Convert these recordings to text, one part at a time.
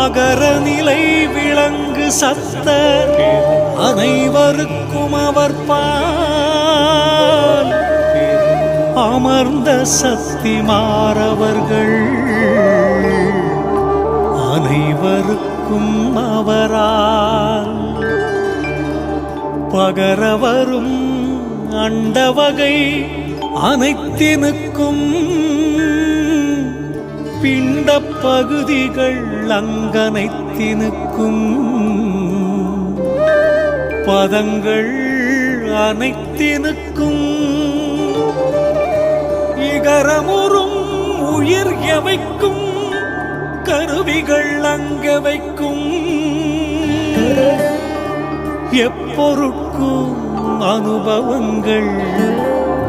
அகர நிலை விளங்கு சத்த அனைவருக்கும் அவர் பால். அமர்ந்த சக்தி மாறவர்கள் அனைவருக்கும் அவரால். பகரவரும் அண்டவகை அனைத்தினுக்கும் பிண்ட பகுதிகள் அங்கனைத்தினுக்கும் பதங்கள் அனைத்தினுக்கும் இகரமுறும் உயிர் எவைக்கும்? கருவிகள் அங்க வைக்கும். எப்பொருட்கும் அனுபவங்கள்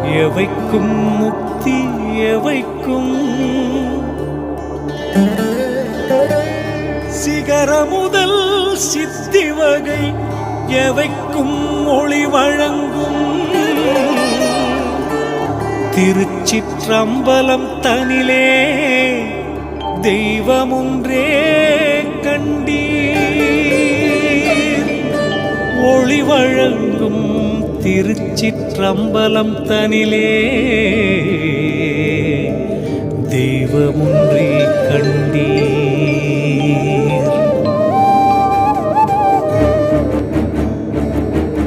எவைக்கும்? முக்தி எவைக்கும்? சிகர முதல் சித்தி வகை எவைக்கும் ஒளி வழங்கும்? திருச்சிற்றம்பலம் தனிலே தெய்வமுன்றே கண்டீர். ஒளி வழங்கும் திருச்சிற்றம்பலம் தனிலே தெய்வமுன்றே கண்டீர்.